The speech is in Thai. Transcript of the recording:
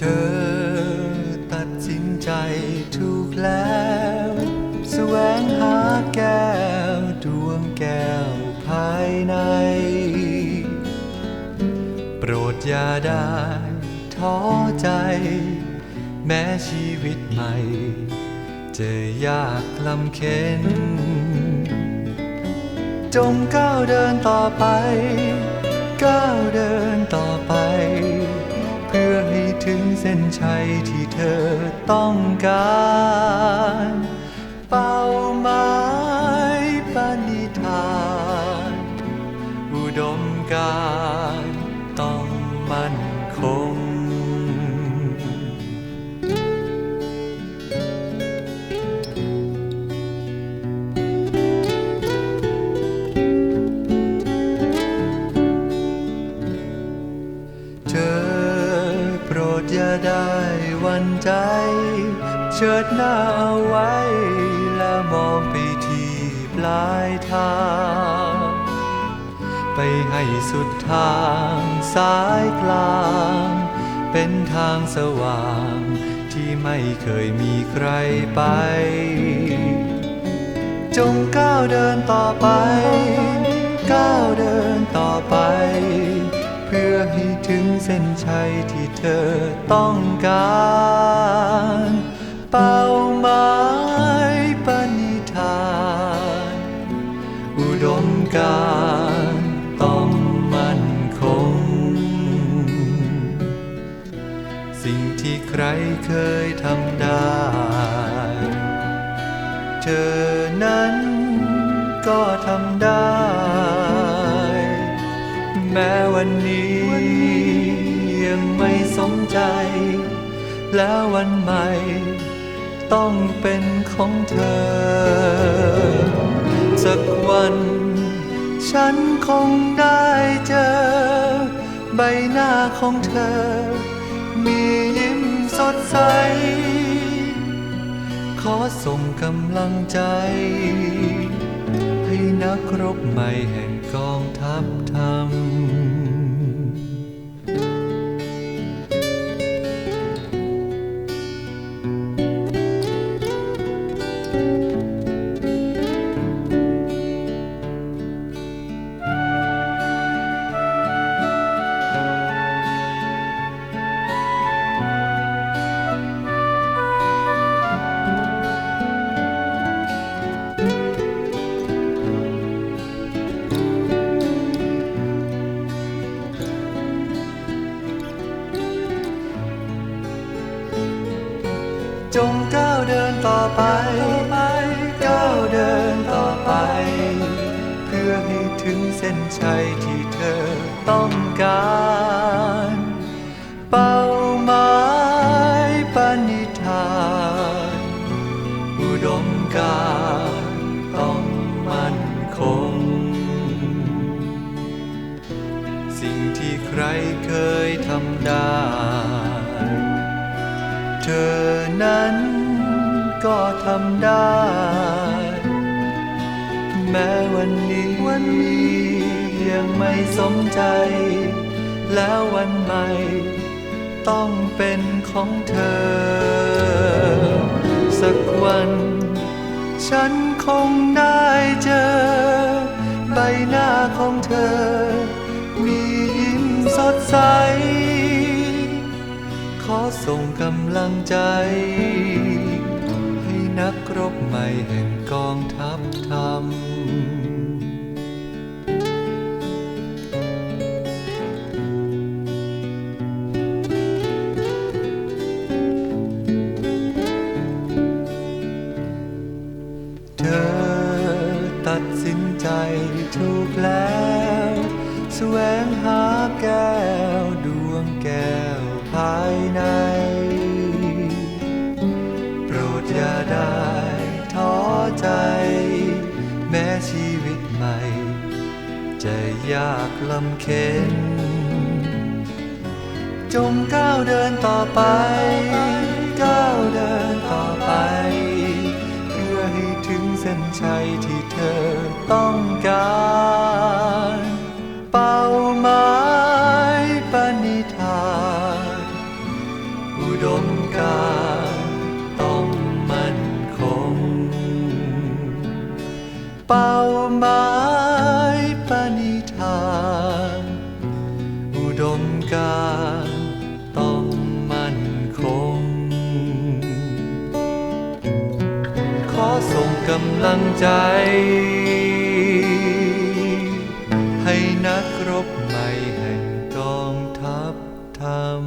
เธอตัดสินใจถูกแล้วแสวงหาแก้วดวงแก้วภายใน โปรดอย่าได้ท้อใจ แม้ชีวิตใหม่จะยากลำเค็นจงก้าวเดินต่อไป ก้าวเดินต่อ ถึงเส้นชัยที่เธอต้องการ เป้าหมายปณิธาน อุดมการณ์ต้องมั่นคง ใจ เชิดหน้าเอาไว้ และมองไปที่ปลายทาง ไปให้สุดทางสายกลาง เป็นทางสว่าง ที่ไม่เคยมีใครไป จงก้าวเดินต่อไป ก้าวเดินต่อไป ให้ถึงเส้นชัยที่เธอต้องการ เป้าหมายปณิธาน อุดมการต้องมั่นคง สิ่งที่ใครเคยทำได้ เธอ แล้ววันใหม่ ต้องเป็นของเธอสักวัน ฉันคงได้เจอ ใบหน้าของเธอ มียิ้มสดใส ขอส่งกำลังใจ ให้นักรบใหม่แห่งกองทัพธรรม ต่อไปก้าวเดินต่อไป เพื่อให้ถึงเส้นชัยที่เธอต้องการ เป้าหมายปณิธานอุดมการต้องมั่นคง สิ่งที่ใครเคยทำได้ เธอ ก็ทำได้ แม้วันนี้วันนี้ยังไม่สมใจ แล้ววันใหม่ ต้องเป็นของเธอ สักวัน ฉันคงได้เจอ ใบหน้าของเธอ มียิ้มสดใสขอส่งกำลังใจ นักรบใหม่แห่งกองทัพธรรม เธอตัดสินใจถูกแล้วแสวงหาแก้วดวงแก้วภายใน ยากลำเค็นจงก้าวเดินต่อไป ก้าวเดินต่อไป เพื่อให้ถึงเส้นชัยที่เธอต้องการเป้าหมายปณิธานอุดมการต้องมั่นคง เป้าหมาย กำลังใจ ให้นักรบใหม่แห่งกองทัพธรรม